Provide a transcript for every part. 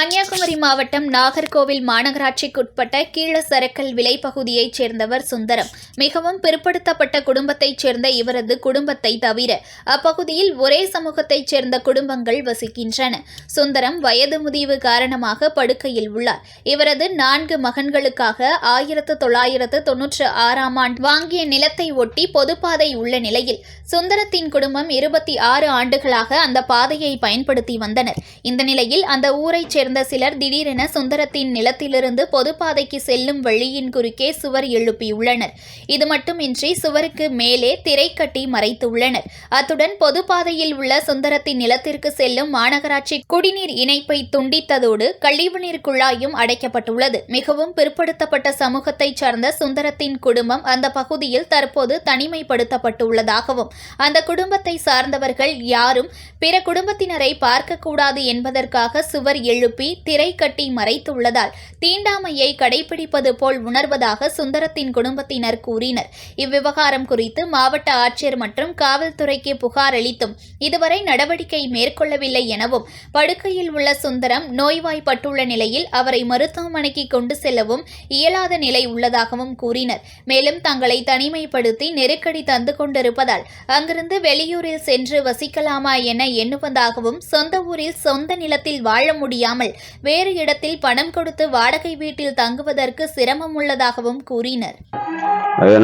கன்னியாகுமரி மாவட்டம் நாகர்கோவில் மாநகராட்சிக்குட்பட்ட விலை பகுதியை சேர்ந்தவர் சுந்தரம். மிகவும் பிற்படுத்தப்பட்ட குடும்பத்தைச் சேர்ந்த இவரது குடும்பத்தை தவிர அப்பகுதியில் ஒரே சமூகத்தைச் சேர்ந்த குடும்பங்கள் வசிக்கின்றன. சுந்தரம் வயது முதிவு காரணமாக படுக்கையில் உள்ளார். இவரது நான்கு மகன்களுக்காக ஆயிரத்து தொள்ளாயிரத்து தொன்னூற்று ஆறாம் ஆண்டு வாங்கிய நிலத்தை ஒட்டி பொதுப்பாதை உள்ள நிலையில் சுந்தரத்தின் குடும்பம் இருபத்தி ஆறு ஆண்டுகளாக அந்த பாதையை பயன்படுத்தி வந்தனர். இந்த நிலையில் அந்த ஊரைச் சேர்ந்த சிலர் திடீரென சுந்தரத்தின் நிலத்திலிருந்து பொதுப்பாதைக்கு செல்லும் வழியின் குறுக்கே சுவர் எழுப்பியுள்ளனர். இது மட்டுமின்றி சுவருக்கு மேலே திரை கட்டி மறைத்துள்ளனர். அத்துடன் பொதுப்பாதையில் உள்ள சுந்தரத்தின் நிலத்திற்கு செல்லும் மாநகராட்சி குடிநீர் இணைப்பை துண்டித்ததோடு கழிவுநீர் குழாயும் அடைக்கப்பட்டுள்ளது. மிகவும் பிற்படுத்தப்பட்ட சமூகத்தைச் சார்ந்த சுந்தரத்தின் குடும்பம் அந்த பகுதியில் தற்போது தனிமைப்படுத்தப்பட்டுள்ளதாகவும் அந்த குடும்பத்தை சார்ந்தவர்கள் யாரும் பிற குடும்பத்தினரை பார்க்கக்கூடாது என்பதற்காக சுவர் எழுப்பி திரை கட்டி மறைத்துள்ளதால் தீண்டாமையை கடைபிடிப்பது போல் உணர்வதாக சுந்தரத்தின் குடும்பத்தினர் கூறினர். இவ்விவகாரம் குறித்து மாவட்ட ஆட்சியர் மற்றும் காவல்துறைக்கு புகார் அளித்தும் இதுவரை நடவடிக்கை மேற்கொள்ளவில்லை எனவும் படுக்கையில் உள்ள சுந்தரம் நோய்வாய்ப்பட்டுள்ள நிலையில் அவரை மருத்துவமனைக்கு கொண்டு செல்லவும் இயலாத நிலை உள்ளதாகவும் கூறினர். மேலும் தங்களை தனிமைப்படுத்தி நெருக்கடி தந்து கொண்டிருப்பதால் அங்கிருந்து வெளியூரில் சென்று வசிக்கலாமா என எண்ணுவதாகவும் சொந்த ஊரில் சொந்த நிலத்தில் வாழ முடியாமல் வேறு இடத்தில் பணம் கொடுத்து வாடகை வீட்டில் தங்குவதற்கு சிரமம் உள்ளதாகவும் கூறினர்.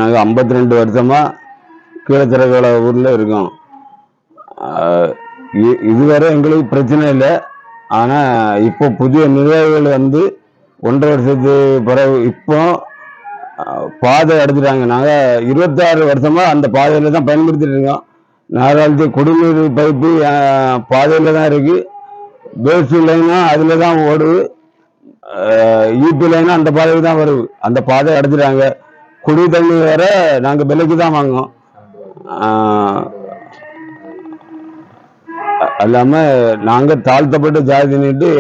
நாங்கள் ஐம்பத்தி ரெண்டு வருஷமா கீழத்திரக்கோள ஊரில் இருக்கோம். இதுவரை எங்களுக்கு பிரச்சனை இல்லை. ஆனால் இப்போ புதிய நிர்வாகிகள் வந்து ஒன்றரை வருஷத்துக்கு பிறகு இப்போ பாதை எடுத்துட்டாங்க நாங்கள் இருபத்தாறு வருஷமா அந்த பாதையில் தான் பயன்படுத்திட்டு இருக்கோம். நாகாலத்து குடிநீர் பைப்பு பாதையில் தான் இருக்குது பேசி லைனா அதில் தான் ஓடுது. யூபி லைனா அந்த பாதைக்கு தான் வருது. அந்த பாதை அடைச்சிட்டாங்க குடி தண்ணி வேற நாங்க விலைக்கு தான் வாங்குவோம் ஆஹ் நாங்கள் அல்லாம நாங்க தாழ்த்தப்பட்ட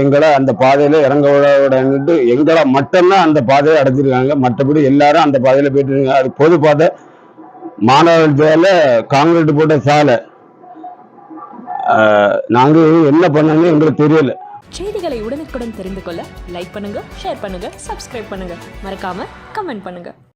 எங்களை அந்த பாதையில இறங்க விடன்னுட்டு எங்களை மட்டும்தான் அந்த பாதையை அடைச்சிருக்காங்க மற்றபடி எல்லாரும் அந்த பாதையில போயிட்டு இருக்காங்க. அது பொது பாதை. மாணவர்கள் மாநகராட்சியால காங்கிரீட் போட்ட சாலை. நாங்கள் நாங்க என்ன பண்ணணும்னு எங்களுக்கு தெரியல. செய்திகளை உடனுக்குடன் தெரிந்து கொள்ள லைக் பண்ணுங்க ஷேர் பண்ணுங்க சப்ஸ்கிரைப் பண்ணுங்க. மறக்காம கமெண்ட் பண்ணுங்க.